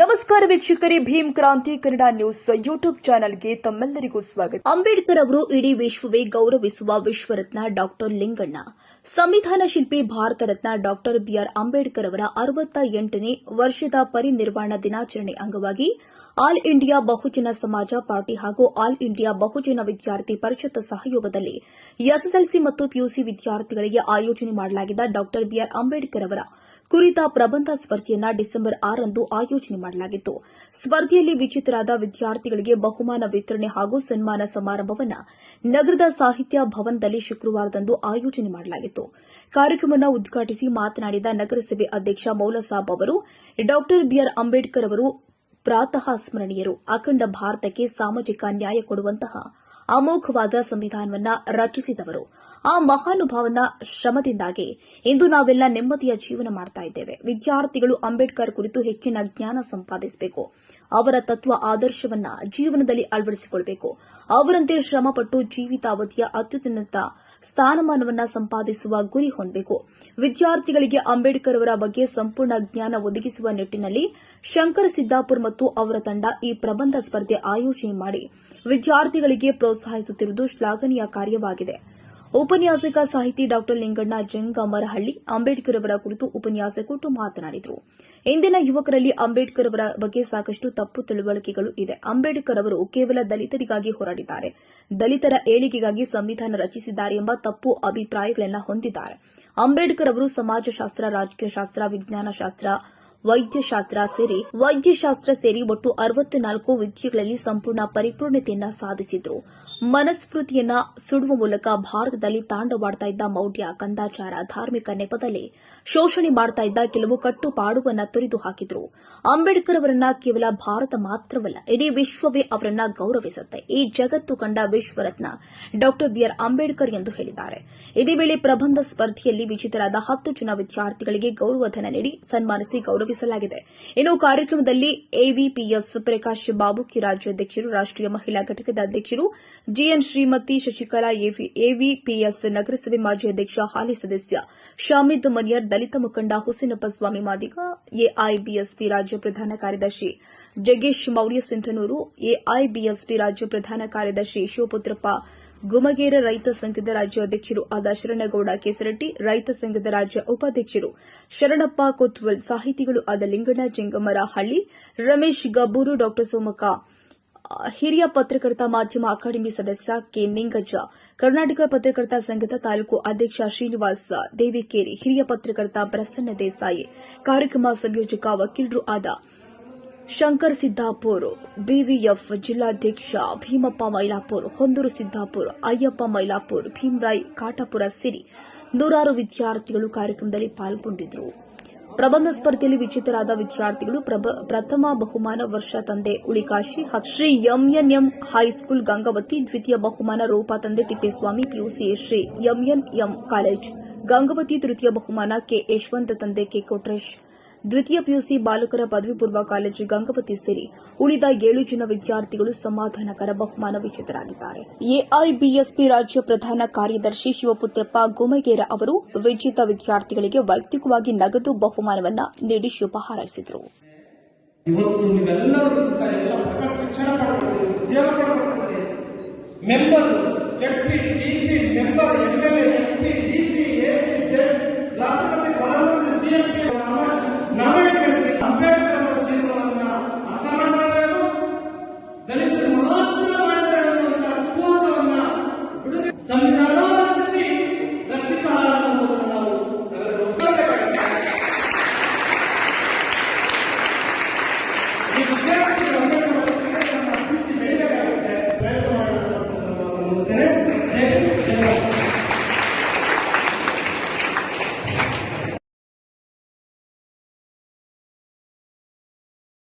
ನಮಸ್ಕಾರ ವೀಕ್ಷಕರೇ, ಭೀಮ್ ಕ್ರಾಂತಿ ಕನ್ನಡ ನ್ಯೂಸ್ ಯೂಟ್ಯೂಬ್ ಚಾನೆಲ್ಗೆ ತಮ್ಮೆಲ್ಲರಿಗೂ ಸ್ವಾಗತ. ಅಂಬೇಡ್ಕರ್ ಅವರು ಇಡೀ ವಿಶ್ವವೇ ಗೌರವಿಸುವ ವಿಶ್ವರತ್ನ ಡಾಕ್ಟರ್ ಲಿಂಗಣ್ಣ. ಸಂವಿಧಾನ ಶಿಲ್ಪಿ ಭಾರತ ರತ್ನ ಡಾಕ್ಟರ್ ಬಿಆರ್ ಅಂಬೇಡ್ಕರ್ ಅವರ ಅರವತ್ತ ಎಂಟನೇ ವರ್ಷದ ಪರಿನಿರ್ವಾಣ ದಿನಾಚರಣೆ ಅಂಗವಾಗಿ ಆಲ್ ಇಂಡಿಯಾ ಬಹುಜನ ಸಮಾಜ ಪಾರ್ಟಿ ಹಾಗೂ ಆಲ್ ಇಂಡಿಯಾ ಬಹುಜನ ವಿದ್ಯಾರ್ಥಿ ಪರಿಷತ್ ಸಹಯೋಗದಲ್ಲಿ ಎಸ್ಎಸ್ಎಲ್ಸಿ ಮತ್ತು ಪಿಯುಸಿ ವಿದ್ಯಾರ್ಥಿಗಳಿಗೆ ಆಯೋಜನೆ ಮಾಡಲಾಗಿದ್ದ ಡಾಕ್ಟರ್ ಬಿಆರ್ ಅಂಬೇಡ್ಕರ್ ಅವರ ಕುರಿತ ಪ್ರಬಂಧ ಸ್ಪರ್ಧೆಯನ್ನ ಡಿಸೆಂಬರ್ ಆರಂದು ಆಯೋಜನೆ ಮಾಡಲಾಗಿತ್ತು. ಸ್ಪರ್ಧೆಯಲ್ಲಿ ವಿಜೇತರಾದ ವಿದ್ಯಾರ್ಥಿಗಳಿಗೆ ಬಹುಮಾನ ವಿತರಣೆ ಹಾಗೂ ಸನ್ಮಾನ ಸಮಾರಂಭವನ್ನು ನಗರದ ಸಾಹಿತ್ಯ ಭವನದಲ್ಲಿ ಶುಕ್ರವಾರದಂದು ಆಯೋಜನೆ ಮಾಡಲಾಗಿತ್ತು. ಕಾರ್ಯಕ್ರಮವನ್ನು ಉದ್ಘಾಟಿಸಿ ಮಾತನಾಡಿದ ನಗರಸಭೆ ಅಧ್ಯಕ್ಷ ಮೌಲಸಾಬ್ ಅವರು, ಡಾಕ್ಟರ್ ಬಿಆರ್ ಅಂಬೇಡ್ಕರ್ ಅವರು ಪ್ರಾತಃ ಸ್ಮರಣೀಯರು. ಅಖಂಡ ಭಾರತಕ್ಕೆ ಸಾಮಾಜಿಕ ನ್ಯಾಯ ಕೊಡುವಂತಹ ಅಮೋಘವಾದ ಸಂವಿಧಾನವನ್ನ ರಚಿಸಿದವರು. ಆ ಮಹಾನುಭಾವನ ಶ್ರಮದಿಂದಾಗಿ ಇಂದು ನಾವೆಲ್ಲ ನೆಮ್ಮದಿಯ ಜೀವನ ಮಾಡ್ತಾ ಇದ್ದೇವೆ. ವಿದ್ಯಾರ್ಥಿಗಳು ಅಂಬೇಡ್ಕರ್ ಕುರಿತು ಹೆಚ್ಚಿನ ಜ್ಞಾನ ಸಂಪಾದಿಸಬೇಕು. ಅವರ ತತ್ವ ಆದರ್ಶವನ್ನ ಜೀವನದಲ್ಲಿ ಅಳವಡಿಸಿಕೊಳ್ಳಬೇಕು ಅವರಂತೆ ಶ್ರಮಪಟ್ಟು ಜೀವಿತಾವಧಿಯ ಅತ್ಯುನ್ನತ ಸ್ಥಾನಮಾನವನ್ನ ಸಂಪಾದಿಸುವ ಗುರಿ ಹೊಂದಬೇಕು. ವಿದ್ಯಾರ್ಥಿಗಳಿಗೆ ಅಂಬೇಡ್ಕರ್ ಅವರ ಬಗ್ಗೆ ಸಂಪೂರ್ಣ ಜ್ಞಾನ ಒದಗಿಸುವ ನಿಟ್ಟಿನಲ್ಲಿ ಶಂಕರ್ ಸಿದ್ದಾಪುರ್ ಮತ್ತು ಅವರ ತಂಡ ಈ ಪ್ರಬಂಧ ಸ್ಪರ್ಧೆ ಆಯೋಜನೆ ಮಾಡಿ ವಿದ್ಯಾರ್ಥಿಗಳಿಗೆ ಪ್ರೋತ್ಸಾಹಿಸುತ್ತಿರುವುದು ಶ್ಲಾಘನೀಯ ಕಾರ್ಯವಾಗಿದೆ. ಉಪನ್ಯಾಸಕ ಸಾಹಿತಿ ಡಾ ಲಿಂಗಣ್ಣ ಜಂಗಮರಹಳ್ಳಿ ಅಂಬೇಡ್ಕರ್ ಅವರ ಕುರಿತು ಉಪನ್ಯಾಸ ಕೊಟ್ಟು ಮಾತನಾಡಿದರು. ಇಂದಿನ ಯುವಕರಲ್ಲಿ ಅಂಬೇಡ್ಕರ್ ಅವರ ಬಗ್ಗೆ ಸಾಕಷ್ಟು ತಪ್ಪು ತಿಳುವಳಿಕೆಗಳು ಇದೆ. ಅಂಬೇಡ್ಕರ್ ಅವರು ಕೇವಲ ದಲಿತರಿಗಾಗಿ ಹೋರಾಡಿದ್ದಾರೆ. ದಲಿತರ ಏಳಿಗೆಗಾಗಿ ಸಂವಿಧಾನ ರಚಿಸಿದ್ದಾರೆ ಎಂಬ ತಪ್ಪು ಅಭಿಪ್ರಾಯಗಳನ್ನು ಹೊಂದಿದ್ದಾರೆ. ಅಂಬೇಡ್ಕರ್ ಅವರು ಸಮಾಜಶಾಸ್ತ್ರ ರಾಜಕೀಯ ಶಾಸ್ತ್ರ ವಿಜ್ಞಾನ ಶಾಸ್ತ್ರ ವೈದ್ಯಶಾಸ್ತ್ರ ಸೇರಿ ವೈದ್ಯಶಾಸ್ತ್ರ ಸೇರಿ ಒಟ್ಟು ಅರವತ್ನಾಲ್ಕು ವಿದ್ಯೆಗಳಲ್ಲಿ ಸಂಪೂರ್ಣ ಪರಿಪೂರ್ಣತೆಯನ್ನ ಸಾಧಿಸಿದ್ರು. ಮನಸ್ಮೃತಿಯನ್ನ ಸುಡುವ ಮೂಲಕ ಭಾರತದಲ್ಲಿ ತಾಂಡವಾಡ್ತಾ ಇದ್ದ ಮೌಢ್ಯ ಕಂದಾಚಾರ ಧಾರ್ಮಿಕ ನೆಪದಲ್ಲಿ ಶೋಷಣೆ ಮಾಡ್ತಾ ಇದ್ದ ಕೆಲವು ಕಟ್ಟುಪಾಡುವನ್ನ ತೊರೆದು ಹಾಕಿದ್ರು. ಅಂಬೇಡ್ಕರ್ ಅವರನ್ನ ಕೇವಲ ಭಾರತ ಮಾತ್ರವಲ್ಲ, ಇಡೀ ವಿಶ್ವವೇ ಅವರನ್ನ ಗೌರವಿಸುತ್ತೆ. ಈ ಜಗತ್ತು ಕಂಡ ವಿಶ್ವರತ್ನ ಡಾ ಬಿಆರ್ ಅಂಬೇಡ್ಕರ್ ಎಂದು ಹೇಳಿದ್ದಾರೆ. ಇದೇ ವೇಳೆ ಪ್ರಬಂಧ ಸ್ಪರ್ಧೆಯಲ್ಲಿ ವಿಜೇತರಾದ ಹತ್ತು ಜನ ವಿದ್ಯಾರ್ಥಿಗಳಿಗೆ ಗೌರವಧನ ನೀಡಿ ಸನ್ಮಾನಿಸಿ ಗೌರವಿಸಲಾಗಿದೆ ಇನ್ನು ಕಾರ್ಯಕ್ರಮದಲ್ಲಿ ಎವಿಪಿಎಸ್ ಪ್ರಕಾಶ್ ಬಾಬುಕಿ ರಾಜ್ಯಾಧ್ಯಕ್ಷರು ರಾಷ್ಟೀಯ ಮಹಿಳಾ ಘಟಕದ ಅಧ್ಯಕ್ಷರು, ಜಿಎನ್ ಶ್ರೀಮತಿ ಶಶಿಕಲಾ ಎವಿಪಿಎಸ್ ನಗರಸಭೆ ಮಾಜಿ ಅಧ್ಯಕ್ಷ, ಹಾಲಿ ಸದಸ್ಯ ಶಾಮಿದ್ ಮನಿಯರ್, ದಲಿತ ಮುಖಂಡ ಹುಸೇನಪ್ಪ ಸ್ವಾಮಿ ಮಾದಿಗ ಎಐಬಿಎಸ್ಪಿ ರಾಜ್ಯ ಪ್ರಧಾನ ಕಾರ್ಯದರ್ಶಿ ಜಗೇಶ್ ಮೌರ್ಯ, ಸಿಂಧನೂರು ಎಐಬಿಎಸ್ಪಿ ರಾಜ್ಯ ಪ್ರಧಾನ ಕಾರ್ಯದರ್ಶಿ ಶಿವಪುತ್ರಪ್ಪ ಗುಮಗೇರ ರೈತ ಸಂಘದ ರಾಜ್ಯ ಅಧ್ಯಕ್ಷರು ಆದ ಶರಣಗೌಡ ಕೆಸರಟ್ಟಿ, ರೈತ ಸಂಘದ ರಾಜ್ಯ ಉಪಾಧ್ಯಕ್ಷರು ಶರಣಪ್ಪ ಕೊತ್ವಲ್, ಸಾಹಿತಿಗಳು ಆದ ಲಿಂಗಣ್ಣ ಜಂಗಮರಹಳ್ಳಿ ರಮೇಶ್ ಗಬ್ಬೂರು ಡಾ ಸೋಮಕ ಹಿರಿಯ ಪತ್ರಕರ್ತ ಮಾಧ್ಯಮ ಅಕಾಡೆಮಿ ಸದಸ್ಯ ಕೆ ನಿಂಗಜ್ಜ, ಕರ್ನಾಟಕ ಪತ್ರಕರ್ತ ಸಂಘದ ತಾಲೂಕು ಅಧ್ಯಕ್ಷ ಶ್ರೀನಿವಾಸ್ ದೇವಿಕೇರಿ, ಹಿರಿಯ ಪತ್ರಕರ್ತ ಪ್ರಸನ್ನ ದೇಸಾಯಿ, ಕಾರ್ಯಕ್ರಮ ಸಂಯೋಜಕ ವಕೀಲರು ಆದ ಶಂಕರ್ ಸಿದ್ದಾಪುರ್, ಬಿವಿಎಫ್ ಜಿಲ್ಲಾಧ್ಯಕ್ಷ ಭೀಮಪ್ಪ ಮೈಲಾಪುರ್, ಹೊಂದೂರು ಸಿದ್ದಾಪುರ್, ಅಯ್ಯಪ್ಪ ಮೈಲಾಪುರ್, ಭೀಮರಾಯ್ ಕಾಟಾಪುರ ಸಿರಿ ನೂರಾರು ವಿದ್ಯಾರ್ಥಿಗಳು ಕಾರ್ಯಕ್ರಮದಲ್ಲಿ ಪಾಲ್ಗೊಂಡಿದ್ದರು. ಪ್ರಬಂಧ ಸ್ಪರ್ಧೆಯಲ್ಲಿ ವಿಜೇತರಾದ ವಿದ್ಯಾರ್ಥಿಗಳು ಪ್ರಥಮ ಬಹುಮಾನ ವರ್ಷ ತಂದೆ Ulikashi Shri MNM high school Gangavati, ದ್ವಿತೀಯ ಬಹುಮಾನ ರೂಪಾ ತಂದೆ Tippeswamy PUC Shri MNM college Gangavati, ತೃತೀಯ ಬಹುಮಾನ ಕೆ ಯಶವಂತ ತಂದೆ ಕೆ ಕೊಟ್ರೇಶ್ ದ್ವಿತೀಯ ಪಿಯುಸಿ ಬಾಲಕರ ಪದವಿ ಪೂರ್ವ ಕಾಲೇಜು ಗಂಗಪತಿ ಸೇರಿ ಉಳಿದ ಏಳು ಜನ ವಿದ್ಯಾರ್ಥಿಗಳು ಸಮಾಧಾನಕರ ಬಹುಮಾನ ವಿಜೇತರಾಗಿದ್ದಾರೆ. ಎಐಬಿಎಸ್ಪಿ ರಾಜ್ಯ ಪ್ರಧಾನ ಕಾರ್ಯದರ್ಶಿ ಶಿವಪುತ್ರಪ್ಪ ಗುಮಗೇರ ಅವರು ವಿಜೇತ ವಿದ್ಯಾರ್ಥಿಗಳಿಗೆ ವೈಯಕ್ತಿಕವಾಗಿ ನಗದು ಬಹುಮಾನವನ್ನು ನೀಡಿ ಶುಭ ಹಾರೈಸಿದರು. ಮೆಂಬರ್ ಎಲ್ಲ ಪ್ರಕಾರ Hare Rama